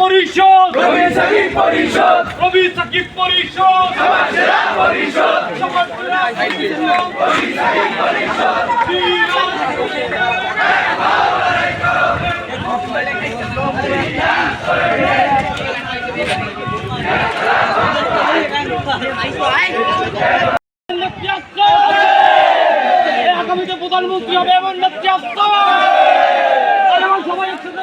পরিষদ। রবি সাকিব পরিষদ। সমাজ সেরা নেত্রী আসছে। এই আগামীতে প্রধানমন্ত্রী হবে এমন নেত্রী আমার সবাই একসাথে